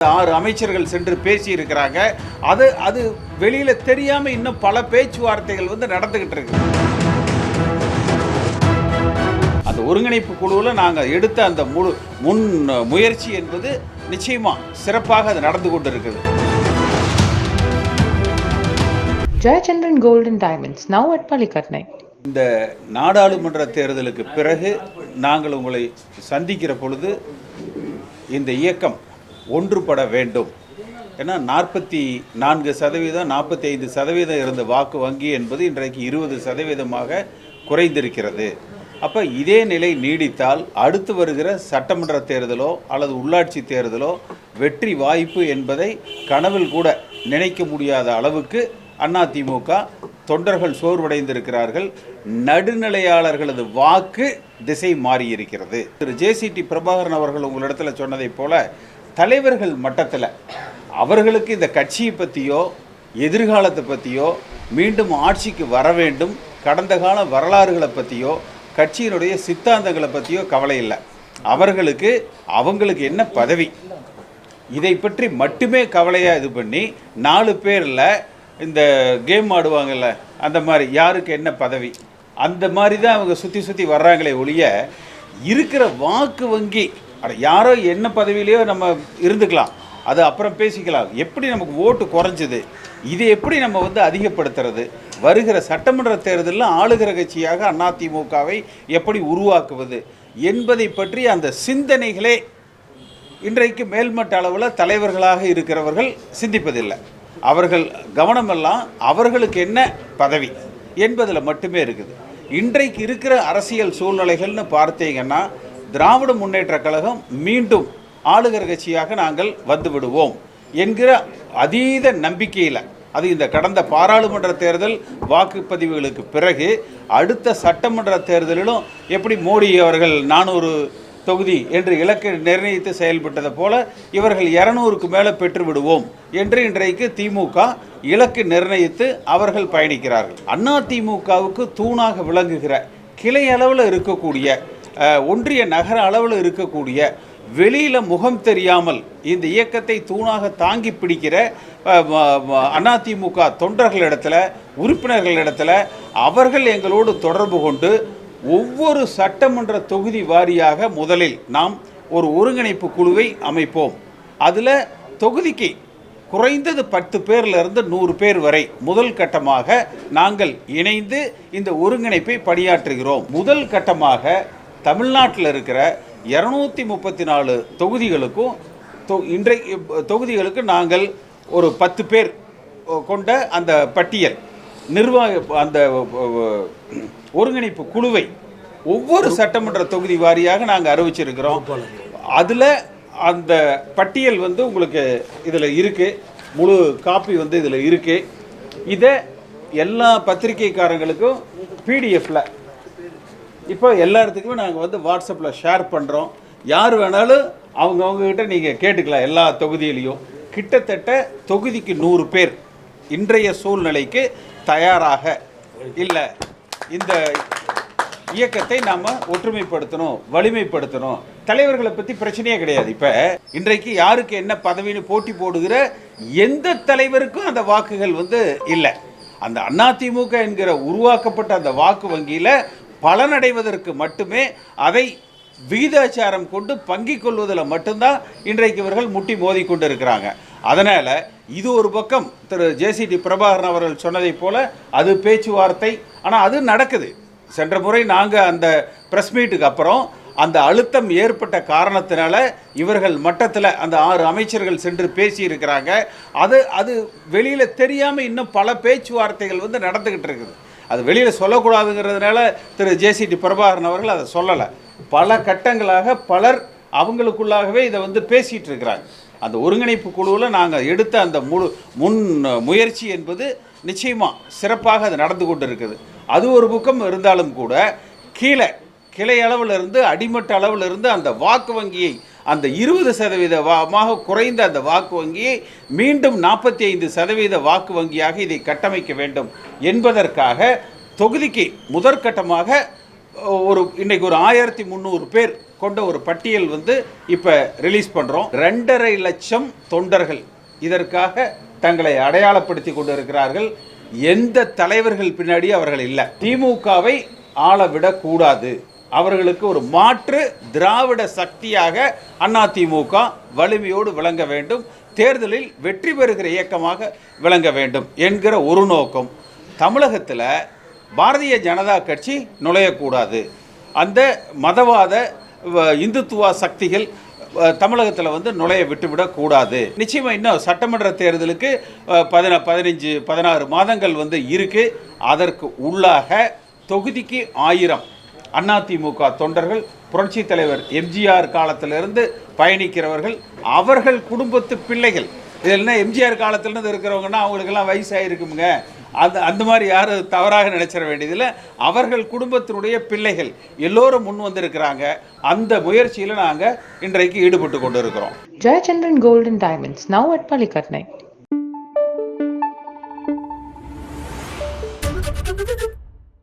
ஆறு அமைச்சர்கள் சென்று பேசி இருக்கிறாங்க அது அது வெளியில தெரியாம இன்னும் பல பேச்சுவார்த்தைகள் வந்து நடந்துகிட்டு இருக்கு. அந்த ஒருங்கிணைப்பு குழுவில் நாங்கள் எடுத்த அந்த முழு முன் முயற்சி என்பது நிச்சயமா சிறப்பாக அது நடந்து கொண்டு இருக்குது Gold and Diamonds, now at Palikatnai. இந்த நாடாளுமன்ற தேர்தலுக்கு பிறகு நாங்கள் உங்களை சந்திக்கிற பொழுது இந்த இயக்கம் ஒன்றுபட வேண்டும். ஏன்னா நாற்பத்தி நான்கு சதவீதம் நாற்பத்தி ஐந்து சதவீதம் இருந்த வாக்கு வங்கி என்பது இன்றைக்கு இருபது சதவீதமாக குறைந்திருக்கிறது. அப்போ இதே நிலை நீடித்தால் அடுத்து வருகிற சட்டமன்ற தேர்தலோ அல்லது உள்ளாட்சி தேர்தலோ வெற்றி வாய்ப்பு என்பதை கனவில் கூட நினைக்க முடியாத அளவுக்கு அதிமுக தொண்டர்கள் சோர்வடைந்திருக்கிறார்கள். நடுநிலையாளர்களது வாக்கு திசை மாறியிருக்கிறது. திரு. ஜேசிடி பிரபாகரன் அவர்கள் உங்களிடத்தில் சொன்னதைப் போல தலைவர்கள் மட்டத்தில் அவர்களுக்கு இந்த கட்சியை பற்றியோ எதிர்காலத்தை பற்றியோ மீண்டும் ஆட்சிக்கு வர வேண்டும் கடந்த கால வரலாறுகளை பற்றியோ கட்சியினுடைய சித்தாந்தங்களை பற்றியோ கவலை இல்லை. அவர்களுக்கு அவங்களுக்கு என்ன பதவி? இதை பற்றி மட்டுமே கவலையாக இது பண்ணி நாலு பேரில் இந்த கேம் ஆடுவாங்கல்ல அந்த மாதிரி யாருக்கு என்ன பதவி? அந்த மாதிரி தான் அவங்க சுற்றி சுற்றி வர்றாங்களே ஒழிய இருக்கிற வாக்கு வங்கி அட யாரோ என்ன பதவியிலையோ நம்ம இருந்துக்கலாம். அது அப்புறம் பேசிக்கலாம். எப்படி நமக்கு ஓட்டு குறைஞ்சது? இது எப்படி நம்ம வந்து அதிகப்படுத்துறது? வருகிற சட்டமன்ற தேர்தலில் ஆளுகிற கட்சியாக அதிமுகவை எப்படி உருவாக்குவது? என்பதை பற்றி அந்த சிந்தனைகளே இன்றைக்கு மேல்மட்ட அளவில் தலைவர்களாக இருக்கிறவர்கள் சிந்திப்பதில்லை. அவர்கள் கவனமெல்லாம் அவர்களுக்கு என்ன பதவி என்பதில் மட்டுமே இருக்குது. இன்றைக்கு இருக்கிற அரசியல் சூழ்நிலைகள்னு பார்த்தீங்கன்னா திராவிட முன்னேற்ற கழகம் மீண்டும் ஆளுகிற கட்சியாக நாங்கள் வந்து விடுவோம் என்கிற அதீத நம்பிக்கையில் அது இந்த கடந்த பாராளுமன்ற தேர்தல் வாக்குப்பதிவுகளுக்கு பிறகு அடுத்த சட்டமன்ற தேர்தலிலும் எப்படி மோடி அவர்கள் நானூறு தொகுதி என்று இலக்கு நிர்ணயித்து செயல்பட்டதை போல இவர்கள் இரநூறுக்கு மேலே பெற்று விடுவோம் என்று இன்றைக்கு திமுக இலக்கு நிர்ணயித்து அவர்கள் பயணிக்கிறார்கள். அண்ணா திமுகவுக்கு தூணாக விளங்குகிற கிளை அளவில் இருக்கக்கூடிய ஒன்றிய நகர அளவில் இருக்கக்கூடிய வெளியில் முகம் தெரியாமல் இந்த இயக்கத்தை தூணாக தாங்கி பிடிக்கிற அஹ், ம- ம- அதிமுக தொண்டர்களிடத்துல அவர்கள் எங்களோடு தொடர்பு கொண்டு ஒவ்வொரு சட்டமன்ற தொகுதி வாரியாக முதலில் நாம் ஒரு ஒருங்கிணைப்பு குழுவை அமைப்போம். அதில் தொகுதிக்கு குறைந்தது பத்து பேர்லேருந்து நூறு பேர் வரை முதல் கட்டமாக நாங்கள் இணைந்து இந்த ஒருங்கிணைப்பை பணியாற்றுகிறோம். முதல் கட்டமாக தமிழ்நாட்டில் இருக்கிற இரநூத்தி முப்பத்தி நாலு தொகுதிகளுக்கும் தொ- இன்றைக்கு தொகுதிகளுக்கு நாங்கள் ஒரு பத்து பேர் கொண்ட அந்த பட்டியல். நிர்வாக அந்த ஒருங்கிணைப்பு குழுவை ஒவ்வொரு சட்டமன்ற தொகுதி வாரியாக நாங்கள் அறிவிச்சிருக்கிறோம். அதில் அந்த பட்டியல் வந்து உங்களுக்கு இதில் இருக்குது முழு காப்பி வந்து இதில் இருக்குது இதை எல்லா பத்திரிகைக்காரங்களுக்கும் பிடிஎஃப்பில் இப்போ எல்லா இடத்துக்குமே நாங்கள் வந்து வாட்ஸ்அப்பில் ஷேர் பண்ணுறோம் யார் வேணாலும் அவங்கவுங்ககிட்ட நீங்கள் கேட்டுக்கலாம் எல்லா தொகுதியிலையும். கிட்டத்தட்ட தொகுதிக்கு நூறு பேர் இன்றைய சூழ்நிலைக்கு தயாராக. இல்லை இந்த இயக்கத்தை நாம் ஒற்றுமைப்படுத்தணும் வலிமைப்படுத்தணும். தலைவர்களை பற்றி பிரச்சனையே கிடையாது. இப்போ இன்றைக்கு யாருக்கு என்ன பதவின்னு போட்டி போடுகிற எந்த தலைவருக்கும் அந்த வாக்குகள் வந்து இல்லை. அந்த அதிமுக என்கிற உருவாக்கப்பட்ட அந்த வாக்கு வங்கியில் பலனடைவதற்கு மட்டுமே அதை விகிதாச்சாரம் கொண்டு பங்கிக் கொள்வதில் மட்டும்தான் இன்றைக்கு இவர்கள் முட்டி மோதி கொண்டு இருக்கிறாங்க அதனால் இது ஒரு பக்கம் திரு ஜேசிடி பிரபாகரன் அவர்கள் சொன்னதைப் போல அது பேச்சுவார்த்தை. ஆனால் அது நடக்குது. சென்ற முறை நாங்கள் அந்த ப்ரெஸ் மீட்டுக்கு அப்புறம் அந்த அழுத்தம் ஏற்பட்ட காரணத்தினால இவர்கள் மட்டத்தில் அந்த ஆறு அமைச்சர்கள் சென்று பேசியிருக்கிறாங்க. அது அது வெளியில் தெரியாமல் இன்னும் பல பேச்சுவார்த்தைகள் வந்து நடந்துக்கிட்டு இருக்குது. அது வெளியில் சொல்லக்கூடாதுங்கிறதுனால திரு ஜேசிடி பிரபாகரன் அவர்கள் அதை சொல்லலை. பல கட்டங்களாக பலர் அவங்களுக்குள்ளாகவே இதை வந்து பேசிகிட்டு இருக்கிறாங்க. அந்த ஒருங்கிணைப்பு குழுவில் நாங்கள் எடுத்த அந்த முழு முன் முயற்சி என்பது நிச்சயமாக சிறப்பாக அது நடந்து கொண்டு இருக்குது அது ஒரு பக்கம் இருந்தாலும் கூட கீழே கிளை அளவிலிருந்து அடிமட்ட அளவில் இருந்து அந்த வாக்கு வங்கியை அந்த இருபது சதவீதமாக குறைந்த அந்த வாக்கு வங்கியை மீண்டும் நாற்பத்தி ஐந்து சதவீத வாக்கு வங்கியாக இதை கட்டமைக்க வேண்டும் என்பதற்காக தொகுதிக்கு முதற்கட்டமாக ஒரு இன்னைக்கு ஒரு ஆயிரத்தி முந்நூறு பேர் கொண்ட ஒரு பட்டியல் வந்து இப்போ ரிலீஸ் பண்ணுறோம் ரெண்டரை லட்சம் தொண்டர்கள் இதற்காக தங்களை அடையாளப்படுத்தி கொண்டு இருக்கிறார்கள் எந்த தலைவர்கள் பின்னாடி அவர்கள் இல்லை. திமுகவை ஆள விடக்கூடாது. அவர்களுக்கு ஒரு மாற்று திராவிட சக்தியாக அதிமுக வலிமையோடு விளங்க வேண்டும் தேர்தலில் வெற்றி பெறுகிற இயக்கமாக விளங்க வேண்டும் என்கிற ஒரு நோக்கம். தமிழகத்தில் பாரதிய ஜனதா கட்சி நுழையக்கூடாது. அந்த மதவாத வ- இந்துத்துவ சக்திகள் தமிழகத்தில் வந்து நுழைய விட்டுவிடக்கூடாது நிச்சயமாக இன்னும் சட்டமன்ற தேர்தலுக்கு பதின பதினஞ்சு பதினாறு மாதங்கள் வந்து இருக்கு. அதற்கு உள்ளாக தொகுதிக்கு ஆயிரம் அதிமுக தொண்டர்கள் புரட்சி தலைவர் எம்ஜிஆர் காலத்திலிருந்து பயணிக்கிறவர்கள் அவர்கள் குடும்பத்து பிள்ளைகள். இதில் எம்ஜிஆர் காலத்திலிருந்து இருக்கிறவங்கன்னா அவங்களுக்கெல்லாம் வயசாயிருக்குமுங்க. அந்த அந்த மாதிரி யாரும் தவறாக நினைச்சிட வேண்டியதில்லை. அவர்கள் குடும்பத்தினுடைய பிள்ளைகள் எல்லோரும் முன் வந்திருக்கிறாங்க. அந்த முயற்சியில் நாங்கள் இன்றைக்கு ஈடுபட்டு கொண்டு இருக்கிறோம் Jayachandran golden diamonds now now at